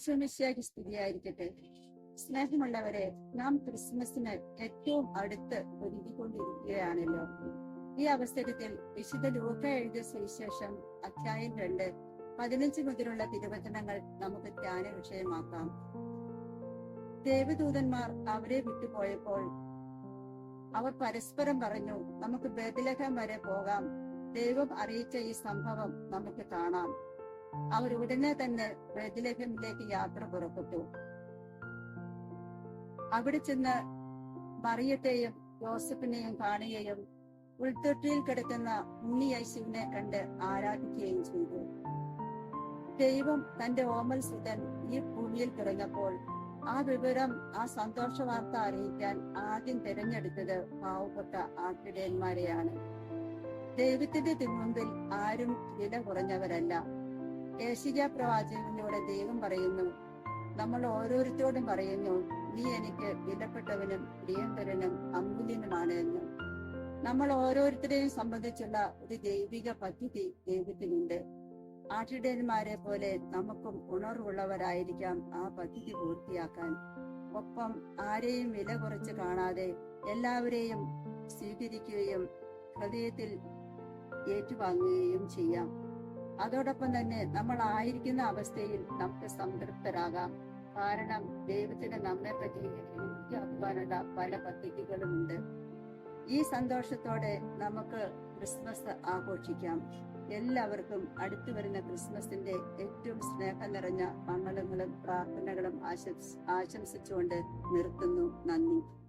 ഈശോമിശിയാക്കി സ്ഥിതിയായിരിക്കട്ടെ സ്നേഹമുള്ളവരെ നാം ക്രിസ്മസിന് ഏറ്റവും അടുത്ത് ഒരുങ്ങിക്കൊണ്ടിരിക്കുകയാണല്ലോ. ഈ അവസരത്തിൽ വിശുദ്ധ ലൂക്ക എഴുതിയ സുവിശേഷം അധ്യായം രണ്ട് പതിനഞ്ച് മുതലുള്ള തിരുവചനങ്ങൾ നമുക്ക് ധ്യാന വിഷയമാക്കാം. ദേവദൂതന്മാർ അവരെ വിട്ടുപോയപ്പോൾ അവർ പരസ്പരം പറഞ്ഞു നമുക്ക് ബദലഹം വരെ പോകാം. ദൈവം അറിയിച്ച ഈ സംഭവം നമുക്ക് കാണാം. അവർ ഉടനെ തന്നെ ബദലഹമിലേക്ക് യാത്ര പുറപ്പെട്ടു. അവിടെ ചെന്ന് മറിയത്തെയും ജോസഫിനെയും കാണുകയും ഉൾത്തൊട്ടിയിൽ കിടക്കുന്ന ഉണ്ണി യേശുവിനെ കണ്ട് ആരാധിക്കുകയും ചെയ്തു. ദൈവം തന്റെ ഓമൽ സുതൻ ഈ ഭൂമിയിൽ പിറന്നപ്പോൾ ആ വിവരം ആ സന്തോഷ വാർത്ത അറിയിക്കാൻ ആദ്യം തിരഞ്ഞെടുത്തത് പാവപ്പെട്ട ആട്ടിടയന്മാരെയാണ് ദൈവത്തിന്റെ തിമുമ്പിൽ ആരും വില കുറഞ്ഞവരല്ല. ഏശിക പ്രവാചകനിലൂടെ ദൈവം പറയുന്നു. നമ്മൾ ഓരോരുത്തരോടും പറയുന്നു നീ എനിക്ക് വിലപ്പെട്ടവനും പ്രിയങ്കരനും അമൂല്യനുമാണ് എന്ന്. നമ്മൾ ഓരോരുത്തരെയും സംബന്ധിച്ചുള്ള ഒരു ദൈവിക പദ്ധതി ദൈവത്തിനുണ്ട്. ആട്ടിടയന്മാരെ പോലെ നമുക്കും ഉണർവുള്ളവരായിരിക്കാം ആ പദ്ധതി പൂർത്തിയാക്കാൻ. ഒപ്പം ആരെയും വില കുറച്ച് കാണാതെ എല്ലാവരെയും സ്വീകരിക്കുകയും ഹൃദയത്തിൽ ഏറ്റുവാങ്ങുകയും ചെയ്യാം. അതോടൊപ്പം തന്നെ നമ്മൾ ആയിരിക്കുന്ന അവസ്ഥയിൽ നമുക്ക് സംതൃപ്തരാകാം. കാരണം ദൈവത്തിന് നമ്മെ പറ്റി ആക്കുവാനുള്ള പല പദ്ധതികളുമുണ്ട്. ഈ സന്തോഷത്തോടെ നമുക്ക് ക്രിസ്മസ് ആഘോഷിക്കാം. എല്ലാവർക്കും അടുത്തു വരുന്ന ക്രിസ്മസിന്റെ ഏറ്റവും സ്നേഹം നിറഞ്ഞ മംഗളങ്ങളും പ്രാർത്ഥനകളും ആശംസിച്ചുകൊണ്ട് നിർത്തുന്നു. നന്ദി.